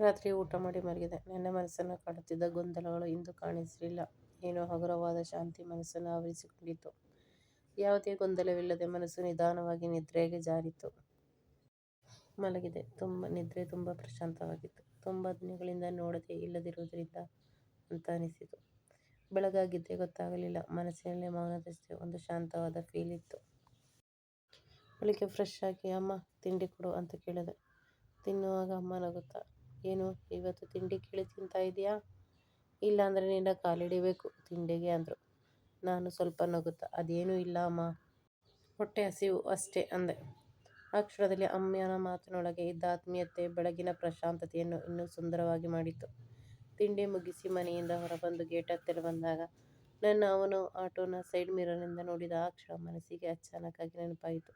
ರಾತ್ರಿ ಊಟ ಮಾಡಿ ಮಲಗಿದೆ. ನನ್ನ ಮನಸ್ಸನ್ನು ಕಾಡುತ್ತಿದ್ದ ಗೊಂದಲಗಳು ಇಂದು ಕಾಣಿಸಲಿಲ್ಲ. ಏನೋ ಹಗುರವಾದ ಶಾಂತಿ ಮನಸ್ಸನ್ನು ಆವರಿಸಿಕೊಂಡಿತು. ಯಾವುದೇ ಗೊಂದಲವಿಲ್ಲದೆ ಮನಸ್ಸು ನಿಧಾನವಾಗಿ ನಿದ್ರೆಗೆ ಜಾರಿತು. ಮಲಗಿದೆ. ತುಂಬ, ನಿದ್ರೆ ತುಂಬ ಪ್ರಶಾಂತವಾಗಿತ್ತು. ತುಂಬ ದಿನಗಳಿಂದ ನೋಡದೆ ಇಲ್ಲದಿರುವುದರಿಂದ ಅಂತ ಅನಿಸಿತು. ಬೆಳಗಾಗಿದ್ದೇ ಗೊತ್ತಾಗಲಿಲ್ಲ. ಮನಸ್ಸಿನಲ್ಲಿ ಮೌನದಷ್ಟೇ ಒಂದು ಶಾಂತವಾದ ಫೀಲ್ ಇತ್ತು. ಬೆಳಿಗ್ಗೆ ಫ್ರೆಶ್ ಆಗಿ, ಅಮ್ಮ, ತಿಂಡಿ ಕೊಡು ಅಂತ ಕೇಳಿದೆ. ತಿನ್ನುವಾಗ ಅಮ್ಮ ನಗುತ್ತಾ ಏನು ಇವತ್ತು ತಿಂಡಿ ಕೇಳಿ ತಿಂತಾ ಇದೀಯಾ ಇಲ್ಲಾಂದರೆ ನಿನ್ನ ಕಾಲಿಡಿಬೇಕು ತಿಂಡಿಗೆ ಅಂದ್ರು. ನಾನು ಸ್ವಲ್ಪ ನಗುತ್ತಾ, ಅದೇನೂ ಇಲ್ಲ ಅಮ್ಮ. ಹೊಟ್ಟೆ ಹಸಿವು ಅಷ್ಟೇ ಅಂದೆ. ಆ ಕ್ಷಣದಲ್ಲಿ ಅಮ್ಮನ ಮಾತಿನೊಳಗೆ ಇದ್ದ ಆತ್ಮೀಯತೆ, ಬೆಳಗಿನ ಪ್ರಶಾಂತತೆಯನ್ನು ಇನ್ನೂ ಸುಂದರವಾಗಿ ಮಾಡಿತ್ತು ತಿಂಡಿ ಮುಗಿಸಿ ಮನೆಯಿಂದ ಹೊರಬಂದು ಗೇಟ್ ಹತ್ತಿರ ಬಂದಾಗ ನನ್ನ ಅವನು ಆಟೋನ ಸೈಡ್ ಮಿರರ್ನಿಂದ ನೋಡಿದ ಆ ಕ್ಷಣ ಮನಸ್ಸಿಗೆ ಅಚಾನಕ್ಕಾಗಿ ನೆನಪಾಯಿತು.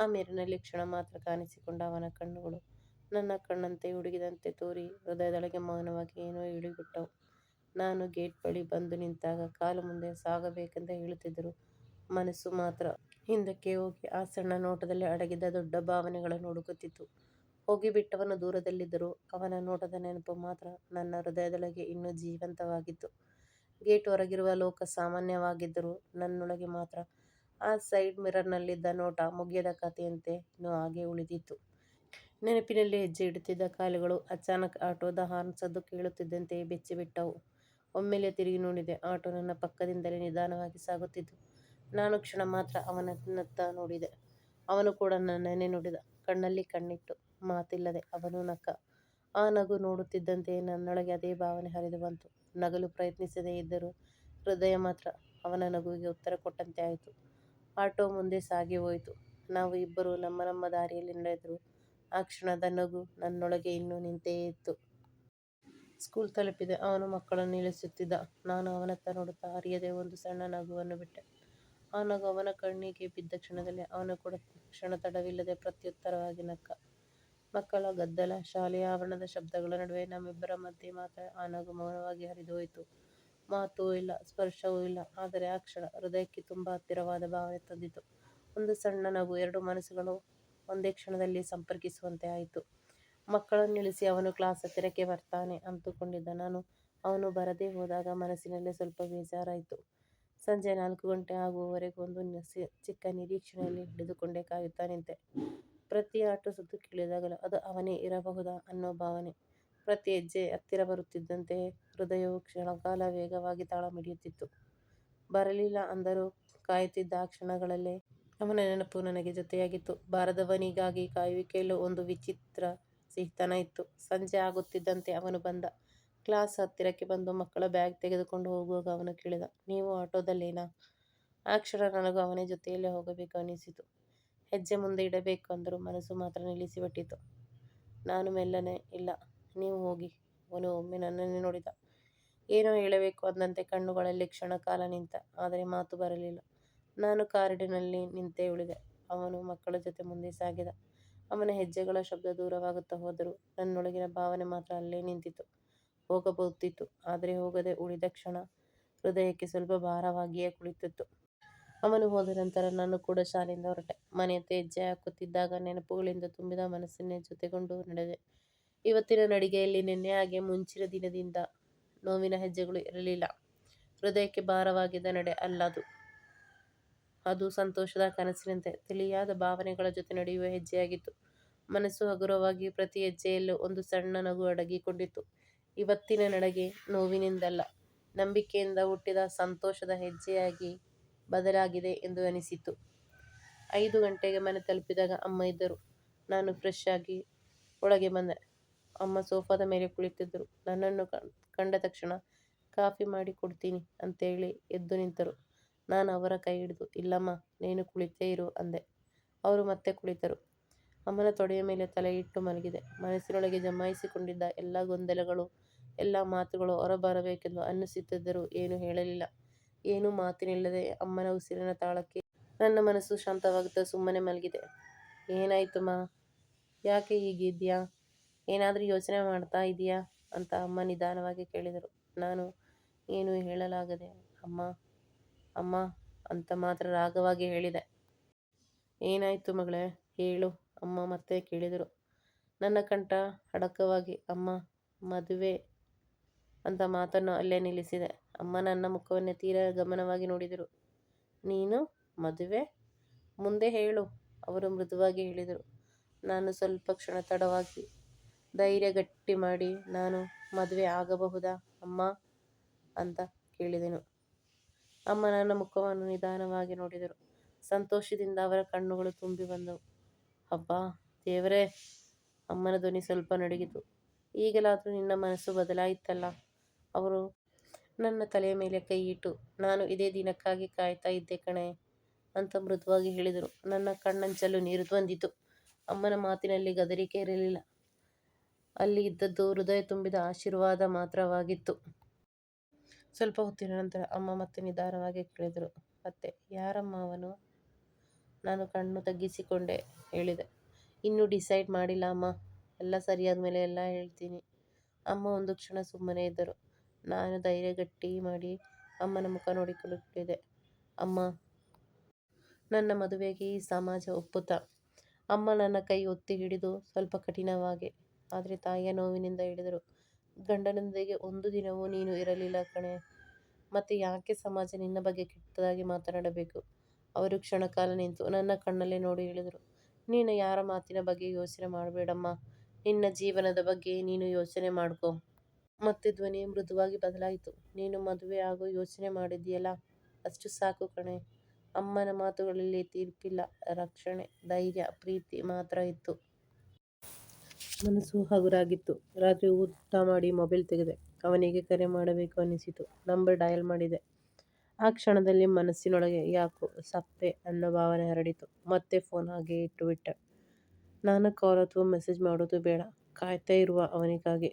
ಆ ಮಿರರ್ನಲ್ಲಿ ಕ್ಷಣ ಮಾತ್ರ ಕಾಣಿಸಿಕೊಂಡ ಅವನ ಕಣ್ಣುಗಳು ನನ್ನ ಕಣ್ಣಂತೆ ಹುಡುಗಿದಂತೆ ತೋರಿ, ಹೃದಯದೊಳಗೆ ಮೌನವಾಗಿ ಏನೋ ಇಳಿಬಿಟ್ಟವು ನಾನು ಗೇಟ್ ಬಳಿ ಬಂದು ನಿಂತಾಗ ಕಾಲು ಮುಂದೆ ಸಾಗಬೇಕೆಂದು ಹೇಳುತ್ತಿದ್ದರು ಮನಸ್ಸು ಮಾತ್ರ ಹಿಂದಕ್ಕೆ ಹೋಗಿ ಆ ಸಣ್ಣ ನೋಟದಲ್ಲಿ ಅಡಗಿದ್ದ ದೊಡ್ಡ ಭಾವನೆಗಳನ್ನು ಹುಡುಕುತ್ತಿತ್ತು. ಹೋಗಿಬಿಟ್ಟವನು ದೂರದಲ್ಲಿದ್ದರೂ ಅವನ ನೋಟದ ನೆನಪು ಮಾತ್ರ ನನ್ನ ಹೃದಯದೊಳಗೆ ಇನ್ನೂ ಜೀವಂತವಾಗಿತ್ತು. ಗೇಟ್ ಹೊರಗಿರುವ ಲೋಕ ಸಾಮಾನ್ಯವಾಗಿದ್ದರೂ ನನ್ನೊಳಗೆ ಮಾತ್ರ ಆ ಸೈಡ್ ಮಿರರ್ನಲ್ಲಿದ್ದ ನೋಟ ಮುಗಿಯದ ಕಥೆಯಂತೆ ಇನ್ನೂ ಹಾಗೆ ಉಳಿದಿತ್ತು. ನೆನಪಿನಲ್ಲಿ ಹೆಜ್ಜೆ ಇಡುತ್ತಿದ್ದ ಕಾಲುಗಳು ಅಚಾನಕ್ ಆಟೋದ ಹಾರ್ನ್ ಸದ್ದು ಕೇಳುತ್ತಿದ್ದಂತೆಯೇ ಬೆಚ್ಚಿಬಿಟ್ಟವು. ಒಮ್ಮೆಲೇ ತಿರುಗಿ ನೋಡಿದೆ. ಆಟೋ ನನ್ನ ಪಕ್ಕದಿಂದಲೇ ನಿಧಾನವಾಗಿ ಸಾಗುತ್ತಿದ್ದು ನಾನು ಕ್ಷಣ ಮಾತ್ರ ಅವನತ್ತ ನೋಡಿದೆ. ಅವನು ಕೂಡ ನನ್ನನ್ನೇ ನೋಡಿದ. ಕಣ್ಣಲ್ಲಿ ಕಣ್ಣಿಟ್ಟು ಮಾತಿಲ್ಲದೆ ಅವನು ನಕ್ಕ. ಆ ನಗು ನೋಡುತ್ತಿದ್ದಂತೆಯೇ ನನ್ನೊಳಗೆ ಅದೇ ಭಾವನೆ ಹರಿದು ಬಂತು. ನಗಲು ಪ್ರಯತ್ನಿಸದೇ ಇದ್ದರೂ ಹೃದಯ ಮಾತ್ರ ಅವನ ನಗುವಿಗೆ ಉತ್ತರ ಕೊಟ್ಟಂತೆ ಆಯಿತು. ಆಟೋ ಮುಂದೆ ಸಾಗಿ ಹೋಯಿತು. ನಾವು ಇಬ್ಬರೂ ನಮ್ಮ ನಮ್ಮ ದಾರಿಯಲ್ಲಿ ನಡೆದರೂ ಆ ಕ್ಷಣದ ನಗು ನನ್ನೊಳಗೆ ಇನ್ನೂ ನಿಂತೇ ಇತ್ತು. ಸ್ಕೂಲ್ ತಲುಪಿದೆ. ಅವನು ಮಕ್ಕಳನ್ನು ಇಳಿಸುತ್ತಿದ್ದ. ನಾನು ಅವನತ್ತ ನೋಡುತ್ತಾ ಅರಿಯದೆ ಒಂದು ಸಣ್ಣ ನಗುವನ್ನು ಬಿಟ್ಟೆ. ಆ ನಗು ಅವನ ಕಣ್ಣಿಗೆ ಬಿದ್ದ ಕ್ಷಣದಲ್ಲಿ ಅವನು ಕೂಡ ಕ್ಷಣ ತಡವಿಲ್ಲದೆ ಪ್ರತ್ಯುತ್ತರವಾಗಿ ನಕ್ಕ. ಮಕ್ಕಳ ಗದ್ದಲ, ಶಾಲೆಯ ಆವರಣದ ಶಬ್ದಗಳ ನಡುವೆ ನಮ್ಮಿಬ್ಬರ ಮಧ್ಯೆ ಮಾತ್ರ ಆ ನಗು ಮೌನವಾಗಿ ಹರಿದುಹೋಯಿತು. ಮಾತೂ ಇಲ್ಲ, ಸ್ಪರ್ಶವೂ ಇಲ್ಲ. ಆದರೆ ಆ ಕ್ಷಣ ಹೃದಯಕ್ಕೆ ತುಂಬ ಹತ್ತಿರವಾದ ಭಾವನೆ ತಂದಿತು. ಒಂದು ಸಣ್ಣ ನಗು ಎರಡು ಮನಸ್ಸುಗಳನ್ನು ಒಂದೇ ಕ್ಷಣದಲ್ಲಿ ಸಂಪರ್ಕಿಸುವಂತೆ ಆಯಿತು. ಮಕ್ಕಳನ್ನು ನಿಲ್ಲಿಸಿ ಅವನು ಕ್ಲಾಸ್ ಹತ್ತಿರಕ್ಕೆ ಬರ್ತಾನೆ ಅಂದುಕೊಂಡಿದ್ದ ನಾನು ಅವನು ಬರದೇ ಹೋದಾಗ ಮನಸ್ಸಿನಲ್ಲಿ ಸ್ವಲ್ಪ ಬೇಜಾರಾಯಿತು. ಸಂಜೆ ನಾಲ್ಕು ಗಂಟೆ ಆಗುವವರೆಗೂ ಒಂದು ಚಿಕ್ಕ ನಿರೀಕ್ಷೆಯಲ್ಲಿ ಹಿಡಿದುಕೊಂಡೇ ಕಾಯುತ್ತಾ ನಿಂತೆ. ಪ್ರತಿ ಆಟೋ ಸುತ್ತು ಕೇಳಿದಾಗಲೂ ಅದು ಅವನೇ ಇರಬಹುದಾ ಅನ್ನೋ ಭಾವನೆ. ಪ್ರತಿ ಹೆಜ್ಜೆ ಹತ್ತಿರ ಬರುತ್ತಿದ್ದಂತೆ ಹೃದಯವು ಕ್ಷಣಕಾಲ ವೇಗವಾಗಿ ತಾಳ ಮಿಡಿಯುತ್ತಿತ್ತು. ಬರಲಿಲ್ಲ ಅಂದರೂ ಕಾಯುತ್ತಿದ್ದ ಆ ಕ್ಷಣಗಳಲ್ಲೇ ಅವನ ನೆನಪು ನನಗೆ ಜೊತೆಯಾಗಿತ್ತು. ಬಾರದವನಿಗಾಗಿ ಕಾಯುವಿಕೆಯಲ್ಲೂ ಒಂದು ವಿಚಿತ್ರ ಸಿಹಿತನ ಇತ್ತು. ಸಂಜೆ ಆಗುತ್ತಿದ್ದಂತೆ ಅವನು ಬಂದ. ಕ್ಲಾಸ್ ಹತ್ತಿರಕ್ಕೆ ಬಂದು ಮಕ್ಕಳ ಬ್ಯಾಗ್ ತೆಗೆದುಕೊಂಡು ಹೋಗುವಾಗ ಅವನು ಕೇಳಿದ, ನೀವು ಆಟೋದಲ್ಲೇನಾ ಆ ಕ್ಷಣ ನನಗೂ ಅವನೇ ಜೊತೆಯಲ್ಲೇ ಹೋಗಬೇಕು ಅನಿಸಿತು ಹೆಜ್ಜೆ ಮುಂದೆ ಇಡಬೇಕು ಅಂದರೂ ಮನಸ್ಸು ಮಾತ್ರ ನಿಲ್ಲಿಸಿಬಿಟ್ಟಿತು. ನಾನು ಮೆಲ್ಲನೆ ಇಲ್ಲ ನೀವು ಹೋಗಿ ಅವನು ಒಮ್ಮೆ ನನ್ನನ್ನೇ ನೋಡಿದ. ಏನೋ ಹೇಳಬೇಕು ಅಂದಂತೆ ಕಣ್ಣುಗಳಲ್ಲಿ ಕ್ಷಣಕಾಲ ನಿಂತ. ಆದರೆ ಮಾತು ಬರಲಿಲ್ಲ. ನಾನು ಕಾರಿಡಿನಲ್ಲಿ ನಿಂತೇ ಉಳಿದೆ. ಅವನು ಮಕ್ಕಳ ಜೊತೆ ಮುಂದೆ ಸಾಗಿದ. ಅವನ ಹೆಜ್ಜೆಗಳ ಶಬ್ದ ದೂರವಾಗುತ್ತಾ ಹೋದರೂ ನನ್ನೊಳಗಿನ ಭಾವನೆ ಮಾತ್ರ ಅಲ್ಲೇ ನಿಂತಿತ್ತು. ಹೋಗಬಹುದಿತ್ತು. ಆದರೆ ಹೋಗದೆ ಉಳಿದ ಕ್ಷಣ ಹೃದಯಕ್ಕೆ ಸ್ವಲ್ಪ ಭಾರವಾಗಿಯೇ ಕುಳಿತಿತ್ತು. ಅವನು ಹೋದ ನಂತರ ನಾನು ಕೂಡ ಶಾಲೆಯಿಂದ ಹೊರಟೆ. ಮನೆಯತ್ತ ಹೆಜ್ಜೆ ಹಾಕುತ್ತಿದ್ದಾಗ ನೆನಪುಗಳಿಂದ ತುಂಬಿದ ಮನಸ್ಸನ್ನೇ ಜೊತೆಗೊಂಡು ನಡೆದೆ. ಇವತ್ತಿನ ನಡಿಗೆಯಲ್ಲಿ ನಿನ್ನೆ ಹಾಗೆ ಮುಂಚಿನ ದಿನದಿಂದ ನೋವಿನ ಹೆಜ್ಜೆಗಳು ಇರಲಿಲ್ಲ. ಹೃದಯಕ್ಕೆ ಭಾರವಾಗಿದ್ದ ನಡೆ ಅಲ್ಲದು. ಅದು ಸಂತೋಷದ ಕನಸಿನಂತೆ ತಿಳಿಯಾದ ಭಾವನೆಗಳ ಜೊತೆ ನಡೆಯುವ ಹೆಜ್ಜೆಯಾಗಿತ್ತು. ಮನಸ್ಸು ಹಗುರವಾಗಿ ಪ್ರತಿ ಹೆಜ್ಜೆಯಲ್ಲೂ ಒಂದು ಸಣ್ಣ ನಗು ಅಡಗಿಕೊಂಡಿತ್ತು. ಇವತ್ತಿನ ನಡಗೆ ನೋವಿನಿಂದಲ್ಲ, ನಂಬಿಕೆಯಿಂದ ಹುಟ್ಟಿದ ಸಂತೋಷದ ಹೆಜ್ಜೆಯಾಗಿ ಬದಲಾಗಿದೆ ಎಂದು ಅನಿಸಿತು. ಐದು ಗಂಟೆಗೆ ಮನೆ ತಲುಪಿದಾಗ ಅಮ್ಮ ಇದ್ದರು. ನಾನು ಫ್ರೆಶ್ ಆಗಿ ಒಳಗೆ ಬಂದೆ. ಅಮ್ಮ ಸೋಫಾದ ಮೇಲೆ ಕುಳಿತಿದ್ದರು. ನನ್ನನ್ನು ಕಂಡ ತಕ್ಷಣ ಕಾಫಿ ಮಾಡಿ ಕೊಡ್ತೀನಿ ಅಂತೇಳಿ ಎದ್ದು ನಿಂತರು. ನಾನು ಅವರ ಕೈ ಹಿಡಿದು ಇಲ್ಲಮ್ಮ ನೀನು ಕುಳಿತೇ ಇರು ಅಂದೆ. ಅವರು ಮತ್ತೆ ಕುಳಿತರು. ಅಮ್ಮನ ತೊಡೆಯ ಮೇಲೆ ತಲೆ ಇಟ್ಟು ಮಲಗಿದೆ. ಮನಸ್ಸಿನೊಳಗೆ ಜಮಾಯಿಸಿಕೊಂಡಿದ್ದ ಎಲ್ಲ ಗೊಂದಲಗಳು, ಎಲ್ಲ ಮಾತುಗಳು ಹೊರಬರಬೇಕೆಂದು ಅನ್ನಿಸುತ್ತಿದ್ದರೂ ಏನೂ ಹೇಳಲಿಲ್ಲ. ಏನೂ ಮಾತಿನಿಲ್ಲದೆ ಅಮ್ಮನ ಉಸಿರಿನ ತಾಳಕ್ಕೆ ನನ್ನ ಮನಸ್ಸು ಶಾಂತವಾಗುತ್ತಾ ಸುಮ್ಮನೆ ಮಲಗಿದೆ. ಏನಾಯ್ತುಮ್ಮ ಯಾಕೆ ಹೀಗಿದ್ಯಾ ಏನಾದ್ರೂ ಯೋಚನೆ ಮಾಡ್ತಾ ಇದೀಯಾ ಅಂತ ಅಮ್ಮ ನಿಧಾನವಾಗಿ ಕೇಳಿದರು. ನಾನು ಏನೂ ಹೇಳಲಾಗದೆ ಅಮ್ಮಾ ಅಮ್ಮಾ ಅಂತ ಮಾತ್ರ ರಾಗವಾಗಿ ಹೇಳಿದೆ. ಏನಾಯ್ತು ಮಗಳೇ ಹೇಳು ಅಮ್ಮ ಮತ್ತೆ ಕೇಳಿದರು. ನನ್ನ ಕಂಠ ಅಡಕವಾಗಿ ಅಮ್ಮ, ಮದುವೆ ಅಂತ ಮಾತನ್ನು ಅಲ್ಲೇ ನಿಲ್ಲಿಸಿದೆ. ಅಮ್ಮ ನನ್ನ ಮುಖವನ್ನೇ ತೀರ ಗಮನವಾಗಿ ನೋಡಿದರು. ನೀನು ಮದುವೆ? ಮುಂದೆ ಹೇಳು, ಅವರು ಮೃದುವಾಗಿ ಹೇಳಿದರು. ನಾನು ಸ್ವಲ್ಪ ಕ್ಷಣ ತಡವಾಗಿ ಧೈರ್ಯ ಗಟ್ಟಿ ಮಾಡಿ, ನಾನು ಮದುವೆ ಆಗಬಹುದಾ, ಅಮ್ಮ ಅಂತ ಕೇಳಿದೆನು. ಅಮ್ಮ ನನ್ನ ಮುಖವನ್ನು ನಿಧಾನವಾಗಿ ನೋಡಿದರು. ಸಂತೋಷದಿಂದ ಅವರ ಕಣ್ಣುಗಳು ತುಂಬಿ ಬಂದವು. ಅಬ್ಬಾ ದೇವರೇ ಅಮ್ಮನ ಧ್ವನಿ ಸ್ವಲ್ಪ ನಡುಗಿತು. ಈಗಲಾದರೂ ನಿನ್ನ ಮನಸ್ಸು ಬದಲಾಯಿತಲ್ಲ ಅವರು ನನ್ನ ತಲೆಯ ಮೇಲೆ ಕೈ ಇಟ್ಟು, ನಾನು ಇದೇ ದಿನಕ್ಕಾಗಿ ಕಾಯ್ತಾ ಇದ್ದೆ ಕಣೆ ಅಂತ ಮೃದುವಾಗಿ ಹೇಳಿದರು. ನನ್ನ ಕಣ್ಣಂಚಲು ನೀರು ಬಂದಿತು. ಅಮ್ಮನ ಮಾತಿನಲ್ಲಿ ಗದರಿಕೆ ಇರಲಿಲ್ಲ. ಅಲ್ಲಿ ಇದ್ದದ್ದು ಹೃದಯ ತುಂಬಿದ ಆಶೀರ್ವಾದ ಮಾತ್ರವಾಗಿತ್ತು. ಸ್ವಲ್ಪ ಹೊತ್ತಿನ ನಂತರ ಅಮ್ಮ ಮತ್ತೆ ನಿಧಾನವಾಗಿ ಕೇಳಿದರು. ಅತ್ತೆ, ಯಾರಮ್ಮ ಅವನು? ನಾನು ಕಣ್ಣು ತಗ್ಗಿಸಿಕೊಂಡೆ ಹೇಳಿದೆ. ಇನ್ನೂ ಡಿಸೈಡ್ ಮಾಡಿಲ್ಲ ಅಮ್ಮ. ಎಲ್ಲ ಸರಿಯಾದ ಮೇಲೆ ಎಲ್ಲ ಹೇಳ್ತೀನಿ. ಅಮ್ಮ ಒಂದು ಕ್ಷಣ ಸುಮ್ಮನೆ ಇದ್ದರು. ನಾನು ಧೈರ್ಯ ಗಟ್ಟಿ ಮಾಡಿ ಅಮ್ಮನ ಮುಖ ನೋಡಿಕೊಳ್ಳುತ್ತಿದೆ ಅಮ್ಮ ನನ್ನ ಮದುವೆಗೆ ಈ ಸಮಾಜ ಒಪ್ಪುತ್ತಾ? ಅಮ್ಮ ನನ್ನ ಕೈ ಒತ್ತಿ ಹಿಡಿದು ಸ್ವಲ್ಪ ಕಠಿಣವಾಗಿ, ಆದರೆ ತಾಯಿಯ ನೋವಿನಿಂದ ಹೇಳಿದರು. ಗಂಡನೊಂದಿಗೆ ಒಂದು ದಿನವೂ ನೀನು ಇರಲಿಲ್ಲ ಕಣೆ ಮತ್ತೆ ಯಾಕೆ ಸಮಾಜ ನಿನ್ನ ಬಗ್ಗೆ ಕೆಟ್ಟದಾಗಿ ಮಾತನಾಡಬೇಕು? ಅವರು ಕ್ಷಣಕಾಲ ನಿಂತು ನನ್ನ ಕಣ್ಣಲ್ಲೇ ನೋಡಿ ಹೇಳಿದರು. ನೀನು ಯಾರ ಮಾತಿನ ಬಗ್ಗೆ ಯೋಚನೆ ಮಾಡಬೇಡಮ್ಮ ನಿನ್ನ ಜೀವನದ ಬಗ್ಗೆ ನೀನು ಯೋಚನೆ ಮಾಡ್ಕೋ. ಮತ್ತೆ ಧ್ವನಿ ಮೃದುವಾಗಿ ಬದಲಾಯಿತು. ನೀನು ಮದುವೆ ಆಗೋ ಯೋಚನೆ ಮಾಡಿದ್ಯಲ್ಲ, ಅಷ್ಟು ಸಾಕು ಕಣೆ ಅಮ್ಮನ ಮಾತುಗಳಲ್ಲಿ ತೀರ್ಪಿಲ್ಲ, ರಕ್ಷಣೆ, ಧೈರ್ಯ, ಪ್ರೀತಿ ಮಾತ್ರ ಇತ್ತು. ಮನಸ್ಸು ಹಗುರಾಗಿತ್ತು. ರಾತ್ರಿ ಊಟ ಮಾಡಿ ಮೊಬೈಲ್ ತೆಗೆದೆ. ಅವನಿಗೆ ಕರೆ ಮಾಡಬೇಕು ಅನಿಸಿತು. ನಂಬರ್ ಡಯಲ್ ಮಾಡಿದೆ. ಆ ಕ್ಷಣದಲ್ಲಿ ಮನಸ್ಸಿನೊಳಗೆ ಯಾಕೋ ಸಪ್ಪೆ ಅನ್ನೋ ಭಾವನೆ ಹರಡಿತು. ಮತ್ತೆ ಫೋನ್ ಹಾಗೇ ಇಟ್ಟುಬಿಟ್ಟೆ. ನಾನು ಕಾಲ್ ಅಥವಾ ಮೆಸೇಜ್ ಮಾಡೋದು ಬೇಡ. ಕಾಯ್ತಾ ಇರುವ ಅವನಿಗಾಗಿ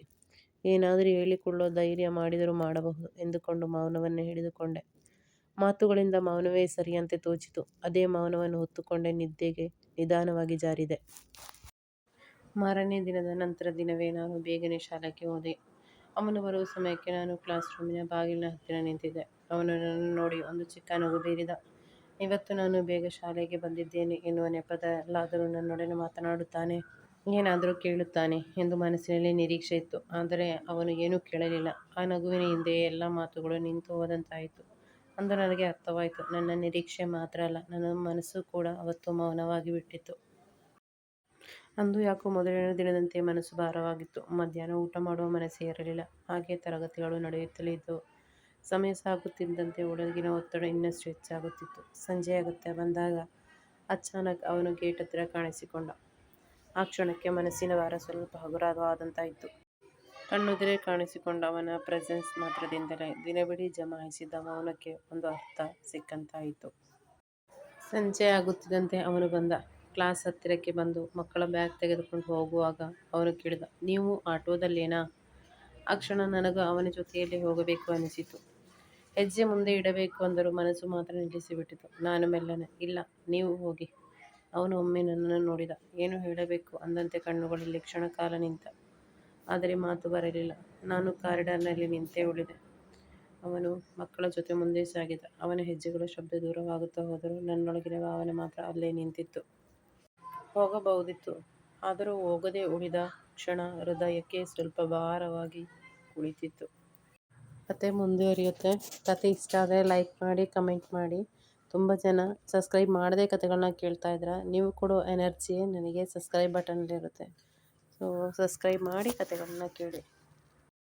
ಏನಾದರೂ ಹೇಳಿಕೊಳ್ಳೋ ಧೈರ್ಯ ಮಾಡಿದರೂ ಮಾಡಬಹುದು ಎಂದುಕೊಂಡು ಮೌನವನ್ನು ಹಿಡಿದುಕೊಂಡೆ. ಮಾತುಗಳಿಂದ ಮೌನವೇ ಸರಿಯಂತೆ ತೋಚಿತು. ಅದೇ ಮೌನವನ್ನು ಹೊತ್ತುಕೊಂಡೇ ನಿದ್ದೆಗೆ ನಿಧಾನವಾಗಿ ಜಾರಿದೆ. ಮಾರನೇ ದಿನದ ನಂತರ ದಿನವೇ ನಾನು ಬೇಗನೆ ಶಾಲೆಗೆ ಹೋದೆ. ಅವನು ಬರುವ ಸಮಯಕ್ಕೆ ನಾನು ಕ್ಲಾಸ್ ರೂಮಿನ ಬಾಗಿಲಿನ ಹತ್ತಿರ ನಿಂತಿದ್ದೆ. ಅವನು ನನ್ನನ್ನು ನೋಡಿ ಒಂದು ಚಿಕ್ಕ ನಗು ಬೀರಿದ. ಇವತ್ತು ನಾನು ಬೇಗ ಶಾಲೆಗೆ ಬಂದಿದ್ದೇನೆ ಎನ್ನುವ ನೆಪದಲ್ಲಾದರೂ ನನ್ನೊಡನೆ ಮಾತನಾಡುತ್ತಾನೆ. ಏನಾದರೂ ಕೇಳುತ್ತಾನೆ ಎಂದು ಮನಸ್ಸಿನಲ್ಲಿ ನಿರೀಕ್ಷೆ ಇತ್ತು. ಆದರೆ ಅವನು ಏನೂ ಕೇಳಲಿಲ್ಲ. ಆ ನಗುವಿನ ಹಿಂದೆಯೇ ಎಲ್ಲ ಮಾತುಗಳು ನಿಂತು ಹೋದಂತಾಯಿತು. ಅಂದು ನನಗೆ ಅರ್ಥವಾಯಿತು. ನನ್ನ ನಿರೀಕ್ಷೆ ಮಾತ್ರ ಅಲ್ಲ, ನನ್ನ ಮನಸ್ಸು ಕೂಡ ಅವತ್ತು ಮೌನವಾಗಿಬಿಟ್ಟಿತ್ತು. ಅಂದು ಯಾಕೋ ಮೊದಲಿನ ದಿನದಂತೆ ಮನಸ್ಸು ಭಾರವಾಗಿತ್ತು. ಮಧ್ಯಾಹ್ನ ಊಟ ಮಾಡುವ ಮನಸ್ಸೇ ಇರಲಿಲ್ಲ. ಹಾಗೆ ತರಗತಿಗಳು ನಡೆಯುತ್ತಲೇ ಇದ್ದವು. ಸಮಯ ಸಾಗುತ್ತಿದ್ದಂತೆ ಒಳಗಿನ ಒತ್ತಡ ಇನ್ನಷ್ಟು ಹೆಚ್ಚಾಗುತ್ತಿತ್ತು. ಸಂಜೆ ಆಗುತ್ತೆ ಬಂದಾಗ ಅಚಾನಕ್ ಅವನು ಗೇಟ್ ಹತ್ತಿರ ಕಾಣಿಸಿಕೊಂಡ. ಆ ಕ್ಷಣಕ್ಕೆ ಮನಸ್ಸಿನ ಭಾರ ಸ್ವಲ್ಪ ಹಗುರವಾದಂತಾಯಿತು. ಕಣ್ಣುದಿರೇ ಕಾಣಿಸಿಕೊಂಡ ಅವನ ಪ್ರೆಸೆನ್ಸ್ ಮಾತ್ರದಿಂದಲೇ ದಿನವಿಡೀ ಜಮಾಯಿಸಿದ ಮೌನಕ್ಕೆ ಒಂದು ಅರ್ಥ ಸಿಕ್ಕಂತಾಯಿತು. ಸಂಜೆ ಆಗುತ್ತಿದ್ದಂತೆ ಅವನು ಬಂದ. ಕ್ಲಾಸ್ ಹತ್ತಿರಕ್ಕೆ ಬಂದು ಮಕ್ಕಳ ಬ್ಯಾಗ್ ತೆಗೆದುಕೊಂಡು ಹೋಗುವಾಗ ಅವನು ಕೇಳಿದ, ನೀವು ಆಟೋದಲ್ಲೇನಾ? ಆ ಕ್ಷಣ ನನಗೂ ಅವನ ಜೊತೆಯಲ್ಲಿ ಹೋಗಬೇಕು ಅನಿಸಿತು ಹೆಜ್ಜೆ ಮುಂದೆ ಇಡಬೇಕು ಅಂದರೂ ಮನಸ್ಸು ಮಾತ್ರ ನಿಲ್ಲಿಸಿಬಿಟ್ಟಿತು. ನಾನು ಮೆಲ್ಲನೆ, ಇಲ್ಲ ನೀವು ಹೋಗಿ. ಅವನು ಒಮ್ಮೆ ನನ್ನನ್ನು ನೋಡಿದ. ಏನು ಹೇಳಬೇಕು ಅಂದಂತೆ ಕಣ್ಣುಗಳಲ್ಲಿ ಕ್ಷಣಕಾಲ ನಿಂತ. ಆದರೆ ಮಾತು ಬರಲಿಲ್ಲ. ನಾನು ಕಾರಿಡಾರ್ನಲ್ಲಿ ನಿಂತೇ ಉಳಿದೆ. ಅವನು ಮಕ್ಕಳ ಜೊತೆ ಮುಂದೆ ಸಾಗಿದ. ಅವನ ಹೆಜ್ಜೆಗಳ ಶಬ್ದ ದೂರವಾಗುತ್ತಾ ಹೋದರೂ ನನ್ನೊಳಗಿನ ಭಾವನೆ ಮಾತ್ರ ಅಲ್ಲೇ ನಿಂತಿತ್ತು. ಹೋಗಬಹುದಿತ್ತು. ಆದರೂ ಹೋಗದೆ ಉಳಿದ ಕ್ಷಣ ಹೃದಯಕ್ಕೆ ಸ್ವಲ್ಪ ಭಾರವಾಗಿ ಕುಳಿತಿತ್ತು. ಕತೆ ಮುಂದುವರಿಯುತ್ತೆ. ಕತೆ ಇಷ್ಟ ಆದರೆ ಲೈಕ್ ಮಾಡಿ, ಕಮೆಂಟ್ ಮಾಡಿ. ತುಂಬ ಜನ ಸಬ್ಸ್ಕ್ರೈಬ್ ಮಾಡದೇ ಕತೆಗಳನ್ನ ಕೇಳ್ತಾ ಇದ್ದೀರಾ. ನೀವು ಕೊಡೋ ಎನರ್ಜಿಯೇ ನನಗೆ ಸಬ್ಸ್ಕ್ರೈಬ್ ಬಟನಲ್ಲಿರುತ್ತೆ. ಸೊ ಸಬ್ಸ್ಕ್ರೈಬ್ ಮಾಡಿ ಕತೆಗಳನ್ನ ಕೇಳಿ.